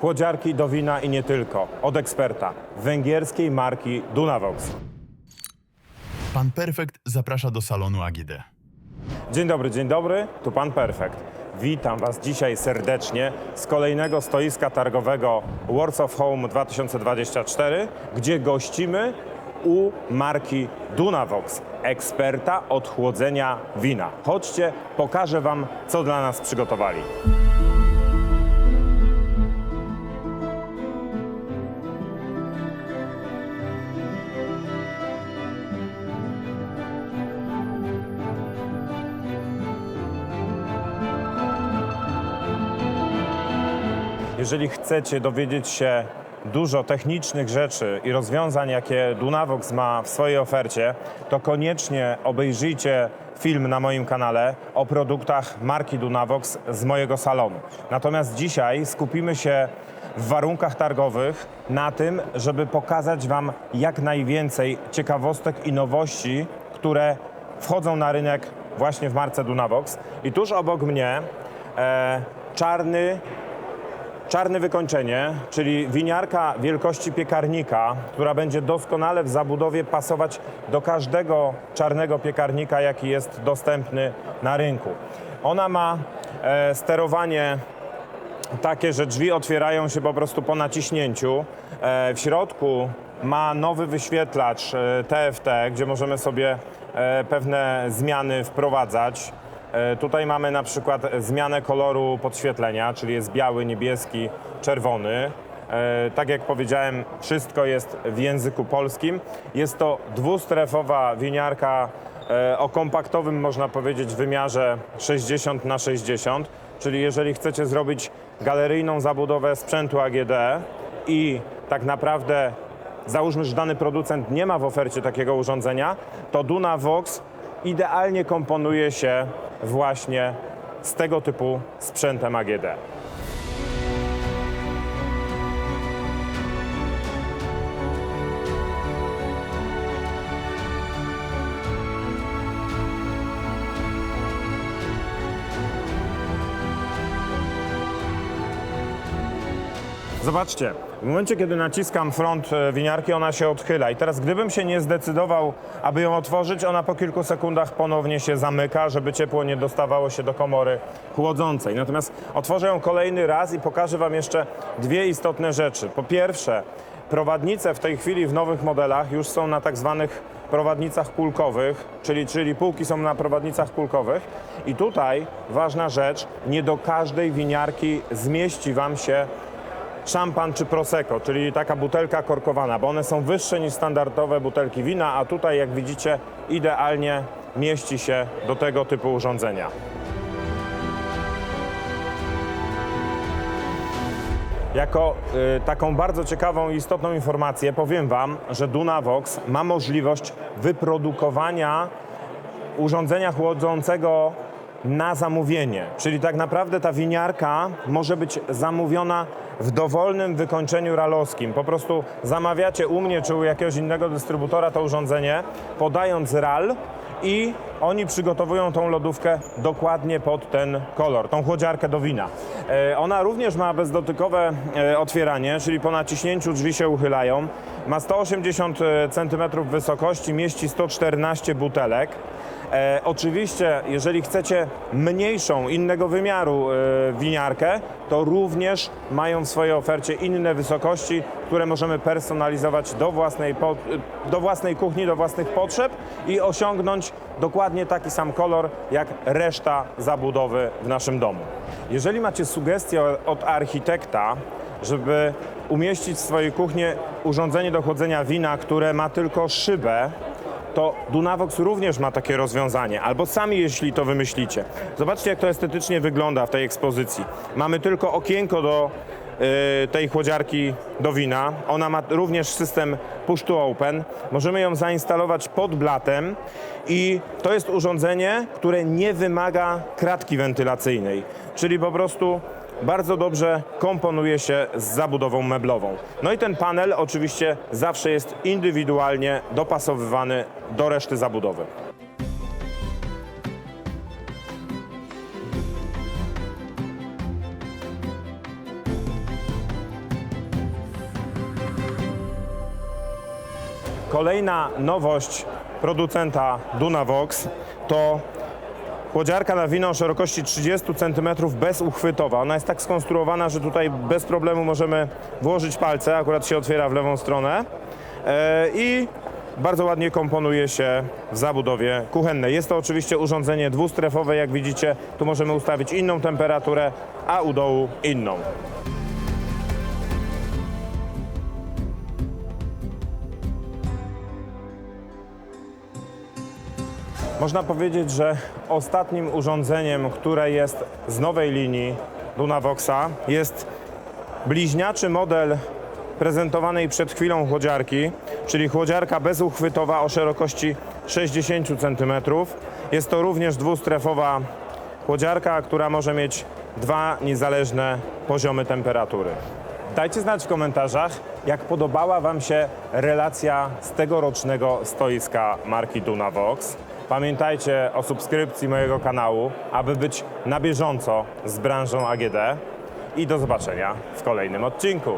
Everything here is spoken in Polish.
chłodziarki do wina i nie tylko. Od eksperta. Węgierskiej marki Dunavox. Pan Perfekt zaprasza do salonu AGD. Dzień dobry, dzień dobry. Tu Pan Perfekt. Witam Was dzisiaj serdecznie z kolejnego stoiska targowego Words of Home 2024, gdzie gościmy u marki Dunavox, eksperta od chłodzenia wina. Chodźcie, pokażę Wam, co dla nas przygotowali. Jeżeli chcecie dowiedzieć się dużo technicznych rzeczy i rozwiązań, jakie Dunavox ma w swojej ofercie, to koniecznie obejrzyjcie film na moim kanale o produktach marki Dunavox z mojego salonu. Natomiast dzisiaj skupimy się w warunkach targowych na tym, żeby pokazać Wam jak najwięcej ciekawostek i nowości, które wchodzą na rynek właśnie w marce Dunavox. I tuż obok mnie e, czarny Czarne wykończenie, czyli winiarka wielkości piekarnika, która będzie doskonale w zabudowie pasować do każdego czarnego piekarnika, jaki jest dostępny na rynku. Ona ma e, sterowanie takie, że drzwi otwierają się po prostu po naciśnięciu. E, w środku ma nowy wyświetlacz e, TFT, gdzie możemy sobie e, pewne zmiany wprowadzać. E, Tutaj mamy na przykład zmianę koloru podświetlenia, czyli jest biały, niebieski, czerwony. E, Tak jak powiedziałem, wszystko jest w języku polskim. Jest to dwustrefowa winiarka e, o kompaktowym, można powiedzieć, wymiarze 60 na 60 czyli jeżeli chcecie zrobić galeryjną zabudowę sprzętu AGD i tak naprawdę załóżmy, że dany producent nie ma w ofercie takiego urządzenia, to Duna Vox idealnie komponuje się właśnie z tego typu sprzętem AGD. Zobaczcie, w momencie, kiedy naciskam front e, winiarki, ona się odchyla. I teraz, gdybym się nie zdecydował, aby ją otworzyć, ona po kilku sekundach ponownie się zamyka, żeby ciepło nie dostawało się do komory chłodzącej. Natomiast otworzę ją kolejny raz i pokażę Wam jeszcze dwie istotne rzeczy. Po pierwsze, prowadnice w tej chwili w nowych modelach już są na tak zwanych prowadnicach kulkowych, czyli, czyli półki są na prowadnicach kulkowych. I tutaj ważna rzecz, nie do każdej winiarki zmieści Wam się szampan czy prosecco, czyli taka butelka korkowana, bo one są wyższe niż standardowe butelki wina, a tutaj jak widzicie idealnie mieści się do tego typu urządzenia. Jako y, taką bardzo ciekawą i istotną informację powiem Wam, że Dunavox ma możliwość wyprodukowania urządzenia chłodzącego na zamówienie. Czyli tak naprawdę ta winiarka może być zamówiona w dowolnym wykończeniu ralowskim. Po prostu zamawiacie u mnie czy u jakiegoś innego dystrybutora to urządzenie, podając ral i oni przygotowują tą lodówkę dokładnie pod ten kolor, tą chłodziarkę do wina. E, Ona również ma bezdotykowe e, otwieranie, czyli po naciśnięciu drzwi się uchylają. Ma 180 cm wysokości, mieści 114 butelek. E, oczywiście, jeżeli chcecie mniejszą, innego wymiaru e, winiarkę, to również mają w swojej ofercie inne wysokości, które możemy personalizować do własnej, po, do własnej kuchni, do własnych potrzeb i osiągnąć dokładnie taki sam kolor jak reszta zabudowy w naszym domu. Jeżeli macie sugestie od architekta, żeby umieścić w swojej kuchni urządzenie do chłodzenia wina, które ma tylko szybę, to Dunavox również ma takie rozwiązanie, albo sami jeśli to wymyślicie. Zobaczcie, jak to estetycznie wygląda w tej ekspozycji. Mamy tylko okienko do tej chłodziarki do wina. Ona ma również system push to open. Możemy ją zainstalować pod blatem i to jest urządzenie, które nie wymaga kratki wentylacyjnej, czyli po prostu bardzo dobrze komponuje się z zabudową meblową. No i ten panel oczywiście zawsze jest indywidualnie dopasowywany do reszty zabudowy. Kolejna nowość producenta Dunavox to chłodziarka na wino o szerokości 30 cm bezuchwytowa. Ona jest tak skonstruowana, że tutaj bez problemu możemy włożyć palce, akurat się otwiera w lewą stronę e, i bardzo ładnie komponuje się w zabudowie kuchennej. Jest to oczywiście urządzenie dwustrefowe, jak widzicie. Tu możemy ustawić inną temperaturę, a u dołu inną. Można powiedzieć, że ostatnim urządzeniem, które jest z nowej linii Dunavoxa jest bliźniaczy model prezentowanej przed chwilą chłodziarki, czyli chłodziarka bezuchwytowa o szerokości 60 cm. Jest to również dwustrefowa chłodziarka, która może mieć dwa niezależne poziomy temperatury. Dajcie znać w komentarzach, jak podobała Wam się relacja z tegorocznego stoiska marki Dunavox. Pamiętajcie o subskrypcji mojego kanału, aby być na bieżąco z branżą AGD. I do zobaczenia w kolejnym odcinku.